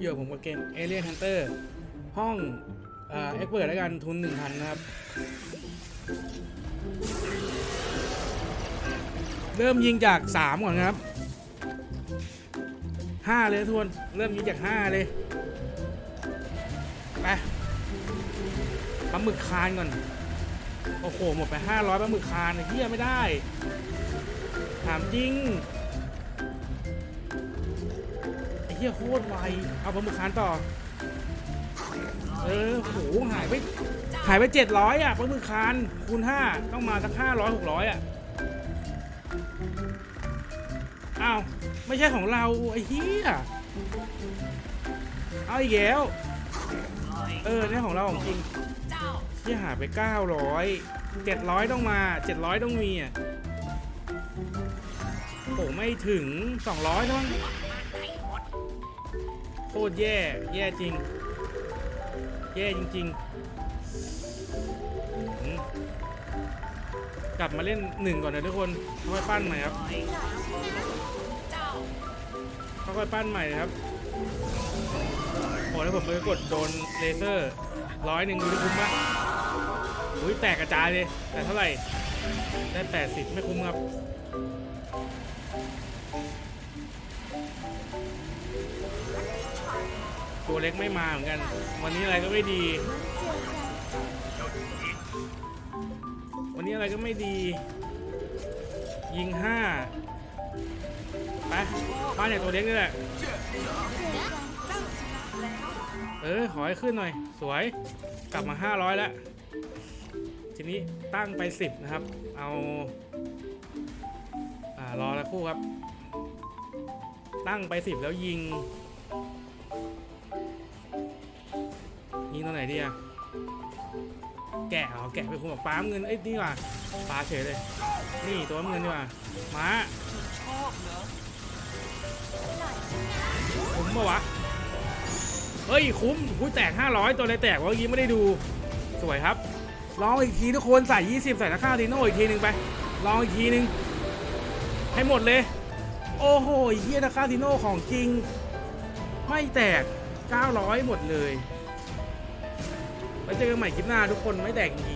อยู่ผมกับเกม Alien Hunter ห้องเอ่อเอ็กเปิดแล้วกันทุน 1,000 นะครับ เริ่มยิงจาก 3 ก่อนครับ 5 เลยทวน เริ่มยิงจาก 5 เลย ไปปลาหมึกคานก่อน โอ้โห หมดไป 500ปลาหมึกคานเฮียไม่ได้ ถามจริง ยโคตรไวเอาปลาหมึกคานต่อ เออโหหายไปหายไปเจ็ดร้อยอะปลาหมึกคานคูณห้าต้องมาสักห้าร้อยหกร้อยอะอ้าวไม่ใช่ของเราไอ้เหี้ยเอาอีกแล้วเออนี่ของเราของจริงที่หาไปเก้าร้อยเจ็ดร้อยต้องมาเจ็ดร้อยต้องมีอะโอ้ไม่ถึงสองร้อยทั้ง ตรแย่ แย่จริง แย่จริง ๆ กลับมาเล่นหนึ่งก่อนนะทุกคนค่อยปั้นใหม่ครับค่อยปั้นใหม่ครับโอ้แล้วผมไปกดโดนเลเซอร์ร้อยหนึ่งดูที่คุ้มปะอุ้ยแตกกระจายเลยแต่เท่าไหร่ได้แปดสิบไม่คุ้มครับ ตัวเล็กไม่มาเหมือนกัน วันนี้อะไรก็ไม่ดี วันนี้อะไรก็ไม่ดี ยิงห้าไปบ้านใหญ่ตัวเล็กนี่แหละ เออขอให้ขึ้นหน่อย สวย กลับมา 500 แล้ว ทีนี้ตั้งไป 10 นะครับ เอาอ่ารอแล้วคู่ครับ ตั้งไป 10 แล้วยิง ยิงไหนดีอะแกะเหรอแกะไปคุมกับป้าเงินเอ้ยนี่ว่ะปลาเฉยเลย นี่ตัวเงินดีกว่าม้าคุ้มปะวะเฮ้ยคุ้มหุ้ยแตก 500 ตัวอะไรแตกวะเมื่อกี้ไม่ได้ดู สวยครับ ลองอีกทีทุกคนใส่ 20 ใส่ตะข้าวทีโน่อีกทีหนึ่งไป ลองอีกทีหนึ่งให้หมดเลย โอ้โหเฮียตะข้าวทีโน่ของจริง ไม่แตก 900 หมดเลย ไว้เจอกันใหม่คลิปหน้าทุกคนไม่แตกจริง